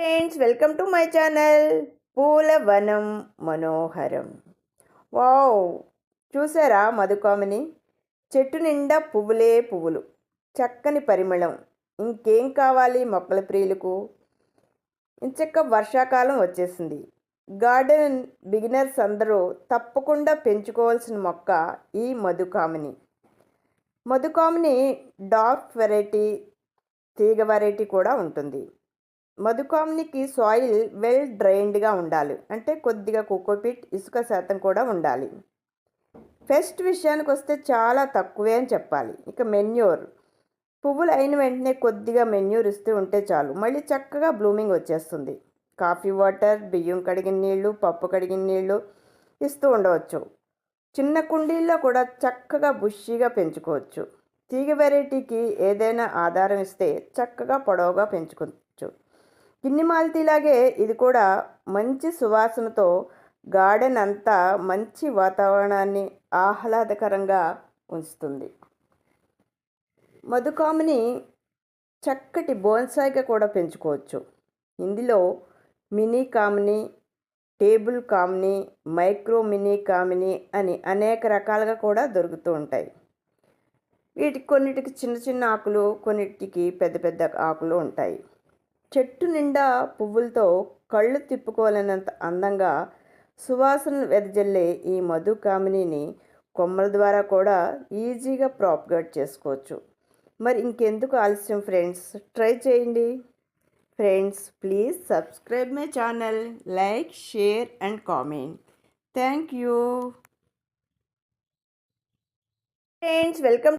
Friends welcome to my channel Poolavanam మనోహరం wow చూసారా మధుకామిని? చెట్టు నిండా పువ్వులే పువ్వులు. చక్కని పరిమళం. ఇంకేం కావాలి మొక్కల ప్రియులకు? ఇంచక్క వర్షాకాలం వచ్చేసింది. గార్డెన్ బిగినర్స్ అందరూ తప్పకుండా పెంచుకోవాల్సిన మొక్క ఈ మధుకామిని. మధుకామిని డార్క్ వెరైటీ తీగ వెరైటీ కూడా ఉంటుంది. మధుకామ్నికి సాయిల్ వెల్ డ్రైన్డ్గా ఉండాలి. అంటే కొద్దిగా కోకోపిట్ ఇసుక శాతం కూడా ఉండాలి. పెస్ట్ విషయానికి వస్తే చాలా తక్కువే అని చెప్పాలి. ఇక మెన్యూర్. పువ్వులు అయిన వెంటనే కొద్దిగా మెన్యూర్ ఇస్తూ ఉంటే చాలు. మళ్ళీ చక్కగా బ్లూమింగ్ వచ్చేస్తుంది. కాఫీ వాటర్ బియ్యం కడిగిన నీళ్ళు పప్పు కడిగిన నీళ్ళు ఇస్తూ ఉండవచ్చు. చిన్న కుండీల్లో కూడా చక్కగా బుష్షీగా పెంచుకోవచ్చు. తీగ వెరైటీకి ఏదైనా ఆధారం ఇస్తే చక్కగా పొడవుగా పెంచుకు కిన్ని మాలతీలాగే ఇది కూడా మంచి సువాసనతో గార్డెన్ అంతా మంచి వాతావరణాన్ని ఆహ్లాదకరంగా ఉంచుతుంది. మధుకామిని చక్కటి బోన్సాయిగా కూడా పెంచుకోవచ్చు. ఇందులో మినీ కామిని టేబుల్ కామిని మైక్రో మినీ కామిని అని అనేక రకాలుగా కూడా దొరుకుతూ ఉంటాయి. వీటికి కొన్నిటికి చిన్న చిన్న ఆకులు కొన్నిటికి పెద్ద పెద్ద ఆకులు ఉంటాయి. చెట్టు నిండా పువ్వులతో కళ్ళు తిప్పుకోలేనంత అందంగా సువాసనలు వెదజల్లే ఈ మధు కామినిని కొమ్మల ద్వారా కూడా ఈజీగా ప్రాప్గట్ చేసుకోవచ్చు. మరి ఇంకెందుకు ఆలస్యం ఫ్రెండ్స్? ట్రై చేయండి. Friends please subscribe my channel like share and comment. Thank you. Friends welcome